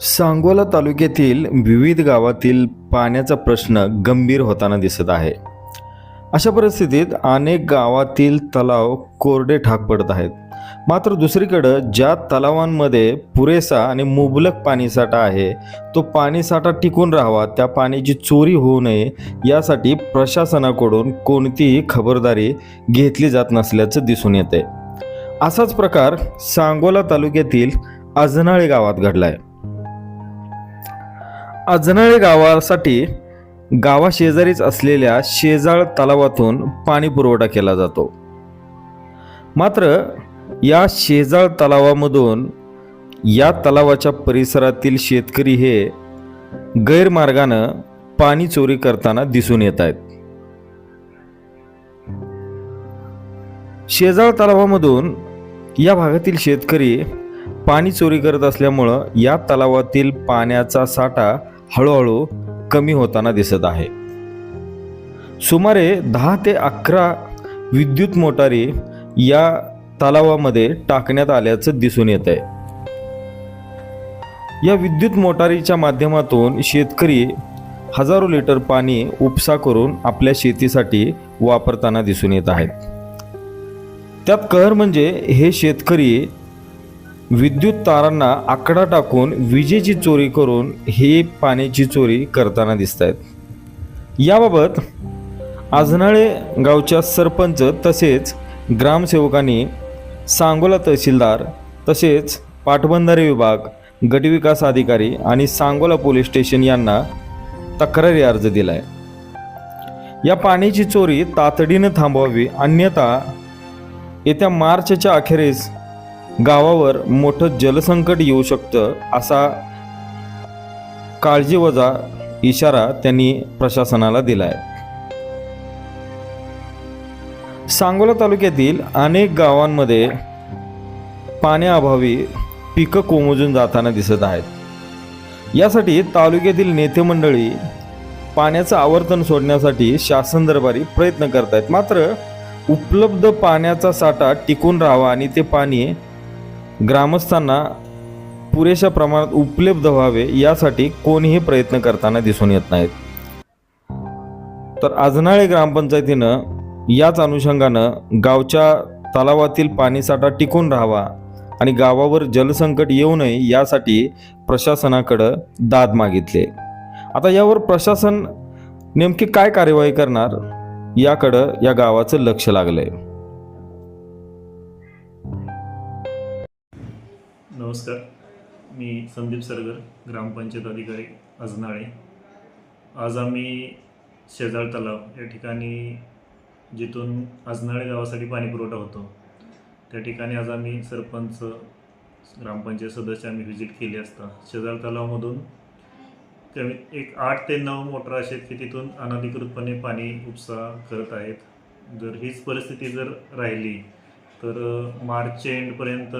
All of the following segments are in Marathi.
सांगोला तालुक्यातील विविध गावातील पाण्याचा प्रश्न गंभीर होताना दिसत आहे. अशा परिस्थितीत अनेक गावातील तलाव कोरडे ठाक पडत आहेत. मात्र दुसरीकडं ज्या तलावांमध्ये पुरेसा आणि मुबलक पाणीसाठा आहे तो पाणीसाठा टिकून राहावा त्या पाण्याची चोरी होऊ नये यासाठी प्रशासनाकडून कोणतीही खबरदारी घेतली जात नसल्याचं दिसून येते असाच प्रकार सांगोला तालुक्यातील अजनाळे गावात घडला आहे अजनाळे गावासाठी गावाशेजारीच असलेल्या शेजाळ तलावातून पाणी पुरवठा केला जातो. मात्र या शेजाळ तलावामधून या तलावाच्या परिसरातील शेतकरी हे गैरमार्गानं पाणी चोरी करताना दिसून येत आहेत. शेजाळ तलावामधून या भागातील शेतकरी पाणी चोरी करत असल्यामुळं या तलावातील पाण्याचा साठा हळूहळू कमी होताना दिसत आहे. सुमारे दहा ते अकरा विद्युत मोटारी या तलावामध्ये टाकण्यात आल्याचं दिसून येत आहे या विद्युत मोटारीच्या माध्यमातून शेतकरी हजारो लिटर पाणी उपसा करून आपल्या शेतीसाठी वापरताना दिसून येत आहेत. त्यात कहर म्हणजे हे शेतकरी विद्युत तारांना आकडा टाकून विजेची चोरी करून हे पाण्याची चोरी करताना दिसत आहेत याबाबत आजनाळे गावच्या सरपंच तसेच ग्रामसेवकांनी सांगोला तहसीलदार तसेच पाटबंधारे विभाग गटविकास अधिकारी आणि सांगोला पोलीस स्टेशन यांना तक्रारी अर्ज दिला आहे या पाण्याची चोरी तातडीनं थांबवावी अन्यथा येत्या मार्चच्या अखेरीस गावावर मोठं जलसंकट येऊ शकतं असा काळजीवजा इशारा त्यांनी प्रशासनाला दिला आहे सांगोला तालुक्यातील अनेक गावांमध्ये पाण्याअभावी पिकं कोमजून जाताना दिसत आहेत. यासाठी तालुक्यातील नेते मंडळी पाण्याचं आवर्तन सोडण्यासाठी शासन दरबारी प्रयत्न करत आहेत मात्र उपलब्ध पाण्याचा साठा टिकून राहावा आणि ते पाणी ग्रामस्थांना पुरेशा प्रमाणात उपलब्ध व्हावे यासाठी कोणीही प्रयत्न करताना दिसून येत नाहीत. तर आजनाळे ग्रामपंचायतीनं याच अनुषंगानं गावच्या तलावातील पाणीसाठा टिकून राहावा आणि गावावर जलसंकट येऊ नये यासाठी प्रशासनाकडं दाद मागितले. आता यावर प्रशासन नेमकी काय कार्यवाही करणार याकडं या गावाचं लक्ष लागलंय. नमस्कार. मी संदीप सरगर ग्रामपंचायत अधिकारी अजनाळे. आज आम्ही शेजाळ तलाव या ठिकाणी जिथून अजनाळे गावासाठी पाणी पुरवठा होतो त्या ठिकाणी आज आम्ही सरपंच ग्रामपंचायत सदस्य आम्ही व्हिजिट केली असता. शेजाळ तलावामधून कमी एक आठ ते नऊ मोटर असे आहेत की तिथून अनधिकृतपणे पाणी उपसा करत आहेत. जर हीच परिस्थिती जर राहिली तर मार्च मार्चच्या एंडपर्यंत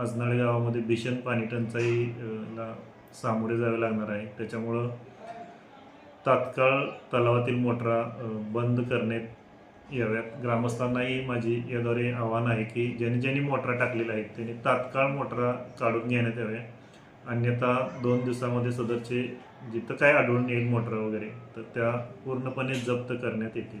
अजनाळे गावामध्ये भीषण पाणी टंचाई ला सामोरे जावे लागणार आहे. त्याच्यामुळं तात्काळ तलावातील मोटरा बंद करण्यात याव्यात. ग्रामस्थांनाही माझी याद्वारे आव्हान आहे की ज्यांनी ज्यांनी मोटरा टाकलेल्या आहेत त्यांनी तात्काळ मोटरा काढून घेण्यात याव्या. अन्यथा दोन दिवसामध्ये सदरचे जिथं काय आढळून येईल मोटरा वगैरे तर त्या पूर्णपणे जप्त करण्यात येतील.